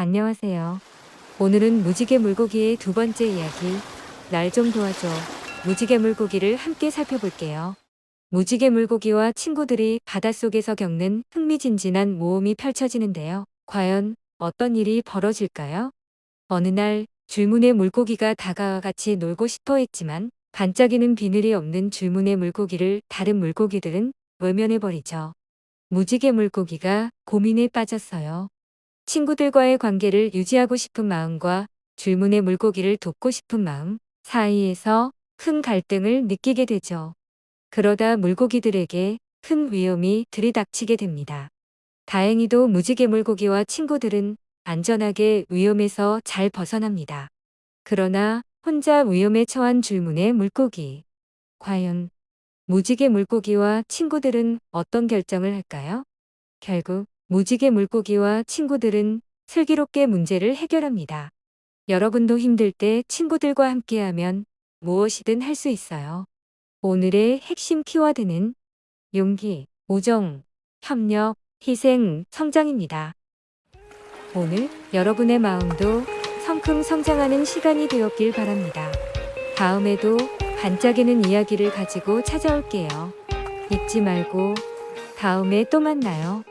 안녕하세요. 오늘은 무지개 물고기의 두 번째 이야기, 날 좀 도와줘. 무지개 물고기를 함께 살펴볼게요. 무지개 물고기와 친구들이 바닷속에서 겪는 흥미진진한 모험이 펼쳐지는데요. 과연 어떤 일이 벌어질까요? 어느 날 줄무늬 물고기가 다가와 같이 놀고 싶어 했지만 반짝이는 비늘이 없는 줄무늬 물고기를 다른 물고기들은 외면해버리죠. 무지개 물고기가 고민에 빠졌어요. 친구들과의 관계를 유지하고 싶은 마음과 줄무늬 물고기를 돕고 싶은 마음 사이에서 큰 갈등을 느끼게 되죠. 그러다 물고기들에게 큰 위험이 들이닥치게 됩니다. 다행히도 무지개 물고기와 친구들은 안전하게 위험에서 잘 벗어납니다. 그러나 혼자 위험에 처한 줄무늬 물고기. 과연 무지개 물고기와 친구들은 어떤 결정을 할까요? 결국 무지개 물고기와 친구들은 슬기롭게 문제를 해결합니다. 여러분도 힘들 때 친구들과 함께하면 무엇이든 할 수 있어요. 오늘의 핵심 키워드는 용기, 우정, 협력, 희생, 성장입니다. 오늘 여러분의 마음도 성큼 성장하는 시간이 되었길 바랍니다. 다음에도 반짝이는 이야기를 가지고 찾아올게요. 잊지 말고 다음에 또 만나요.